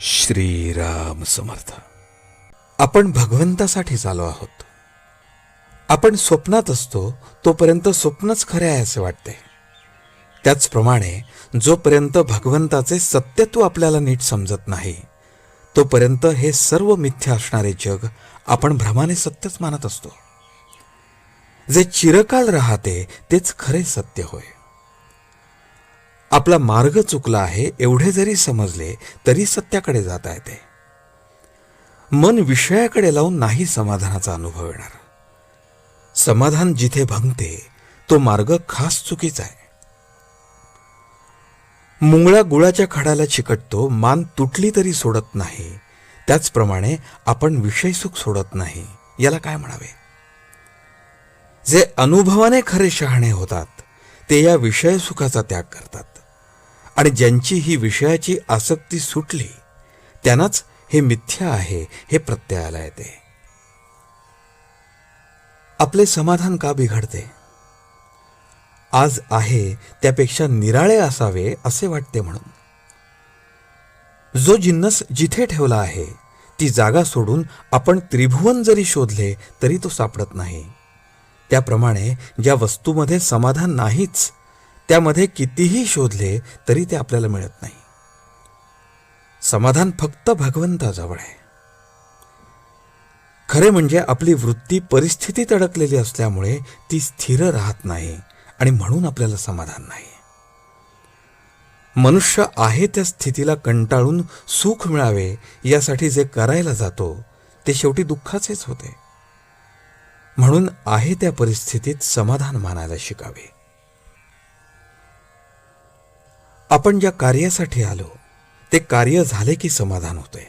श्रीराम समर्थ. आपण भगवंतासाठी चालो आहोत. आपण स्वप्नात असतो तोपर्यंत स्वप्नच खरे आहे असे वाटते. त्याचप्रमाणे जोपर्यंत भगवंताचे सत्यत्व आपल्याला नीट समजत नाही तोपर्यंत हे सर्व मिथ्य असणारे जग आपण भ्रमाने सत्यच मानत असतो. जे चिरकाल राहते तेच खरे सत्य होय. आपला मार्ग चुकला आहे एवढे जरी समजले तरी सत्याकडे जाता येते मन विषयाकडे लावून नाही समाधानाचा अनुभव येणार. समाधान जिथे भंगते तो मार्ग खास चुकीचा आहे. मुंगळा गुळाच्या खाडाला चिकटतो मान तुटली तरी सोडत नाही. त्याचप्रमाणे आपण विषय सुख सोडत नाही याला काय म्हणावे? जे अनुभवाने खरे शहाणे होतात ते या विषय सुखाचा त्याग करतात. आणि ज्यांची ही विषयाची आसक्ती सुटली त्यांनाच हे मिथ्या आहे हे प्रत्ययाला येते आपले समाधान का बिघडते? आज आहे त्यापेक्षा निराळे असावे असे वाटते म्हणून. जो जिन्नस जिथे ठेवला आहे ती जागा सोडून आपण त्रिभुवन जरी शोधले तरी तो सापडत नाही. त्याप्रमाणे ज्या वस्तूमध्ये समाधान नाहीच त्यामध्ये कितीही शोधले तरी ते आपल्याला मिळत नाही. समाधान फक्त भगवंताजवळ आहे. खरे म्हणजे आपली वृत्ती परिस्थितीत अडकलेली असल्यामुळे ती स्थिर राहत नाही आणि म्हणून आपल्याला समाधान नाही. मनुष्य आहे त्या स्थितीला कंटाळून सुख मिळावे यासाठी जे करायला जातो ते शेवटी दुःखाचेच होते. म्हणून आहे त्या परिस्थितीत समाधान मानायला शिकावे. आपण ज्या कार्यासाठी आलो ते कार्य झाले की समाधान होते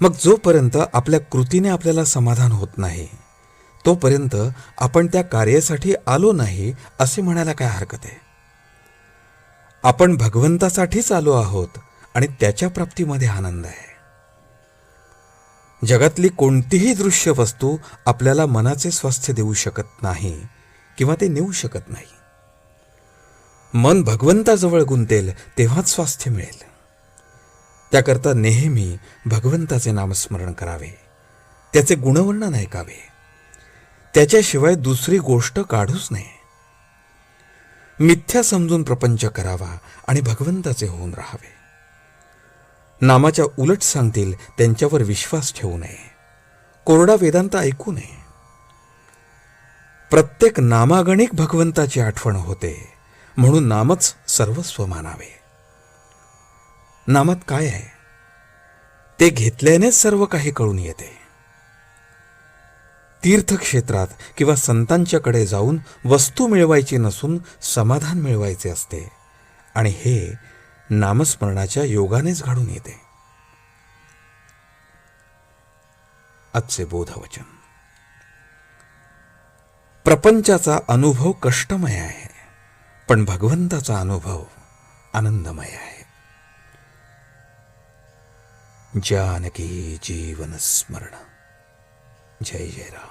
मग जोपर्यंत आपल्या कृतीने आपल्याला समाधान होत नाही तोपर्यंत आपण त्या कार्यासाठी आलो नाही असे म्हणायला काय हरकत आहे? आपण भगवंतासाठीच आलो आहोत आणि त्याच्या प्राप्तीमध्ये आनंद आहे. जगातली कोणतीही दृश्य वस्तू आपल्याला मनाचे स्वास्थ्य देऊ शकत नाही किंवा ते नेऊ शकत नाही. मन भगवंताजवळ गुंतेल तेव्हाच स्वास्थ्य मिळेल. त्याकरता नेहमी भगवंताचे नामस्मरण करावे. त्याचे गुणवर्णन ऐकावे. त्याच्याशिवाय दुसरी गोष्ट काढूच नये. मिथ्या समजून प्रपंच करावा आणि भगवंताचे होऊन राहावे. नामाच्या उलट सांगतील त्यांच्यावर विश्वास ठेवू नये. कोरडा वेदांत ऐकू नये. प्रत्येक नामागणिक भगवंताची आठवण होते. म्हणून नामच सर्वस्व मानावे. नामात काय आहे? ते घेतल्यानेच सर्व काही कळून येते. तीर्थक्षेत्रात किंवा संतांच्याकडे जाऊन वस्तू मिळवायची नसून समाधान मिळवायचे असते आणि हे नामस्मरणाच्या योगानेच घडून येते. आजचे बोधवचन. प्रपंचाचा अनुभव कष्टमय आहे. पण भगवंताचा अनुभव आनंदमय आहे. जानकी जीवन स्मरण. जय जय राम.